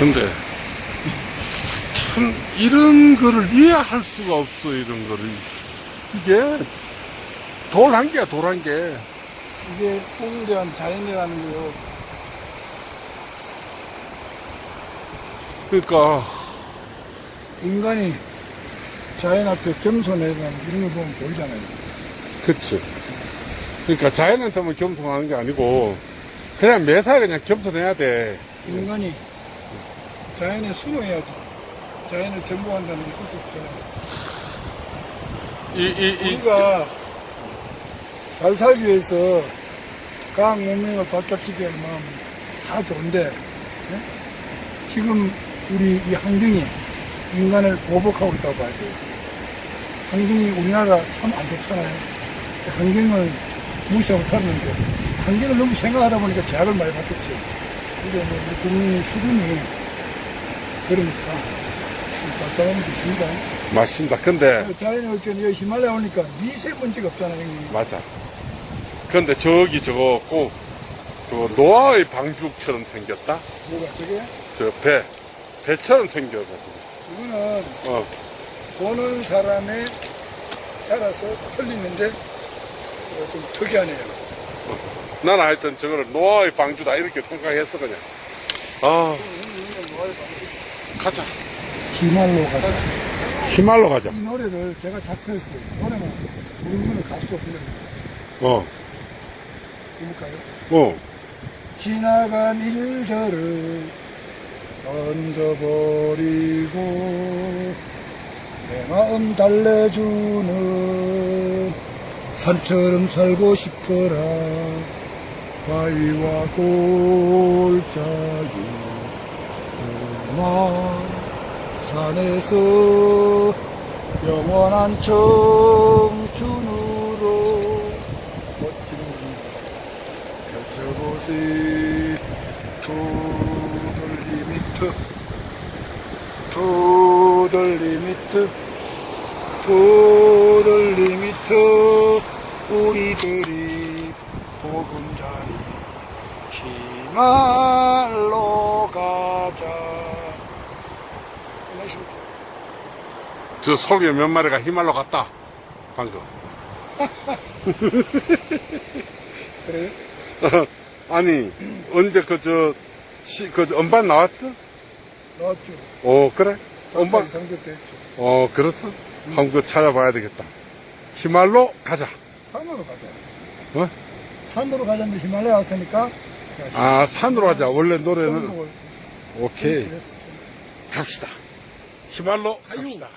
근데 참 이런 거를 이해할 수가 없어 이런 거를 이게 돌 한 개야 돌 한 개. 이게 꿈을 대한 자연이라는 거요. 그러니까 인간이 자연 앞에 겸손해야 되는 이런 걸 보면 보이잖아요. 그치. 그러니까 자연한테만 겸손하는 게 아니고 그냥 매사에 그냥 겸손해야 돼. 인간이 자연에 순응해야지. 자연을 전부한다는 게 있을 수 없잖아요. 우리가 잘 살기 위해서 과학 문명을 발달시켜야 할 마음 다 좋은데 예? 지금 우리 이 환경이 인간을 보복하고 있다고 봐야 돼요. 환경이 우리나라 참 안 좋잖아요. 환경을 무시하고 살았는데 환경을 너무 생각하다 보니까 제약을 많이 받겠지. 근데 뭐 우리 국민 수준이 그러니까 좀 답답함이 있습니다. 맞습니다. 근데 자연에 올때 여기 히말라야 오니까 미세먼지가 없잖아요. 형님. 맞아. 근데 저기 저거 꼭, 저 노아의 방죽처럼 생겼다? 뭐가 저게? 저 배. 배처럼 생겨가지고. 저거는 어, 보는 사람에 따라서 틀리는데 어, 좀 특이하네요. 나는 하여튼 저거를 노아의 방주다 이렇게 생각했어, 그냥. 아, 가자. 히말로 가자. 히말로 가자. 이 노래를 제가 작사했어요. 노래는 부르면 가수가 불러요. 어, 부를까요? 어. 지나간 일들을 던져버리고 내 마음 달래주는 산처럼 살고 싶어라 바위와 골짜 기 험한 산에서 영원한 청춘으로 멋진 펼쳐보세. 도들리미트 도들리미트 도들리미트 우리들이 보금자리 기말로 가자 안녕하십니까 저 속에 몇 마리가 히말로 갔다. 방금. 그래요? 아니, 언제 그, 저, 시, 그, 저 음반 나왔어? 나왔죠 어, 그래? 음반, 이상도 됐죠 어, 그렇어? 한번 그 찾아봐야 되겠다. 히말로 가자. 산으로 가자 어? 산으로 가자는데 히말라야 왔으니까 아, 산으로 가자. 원래 노래는. 을 오케이. 갑시다. 히말로 갑시다.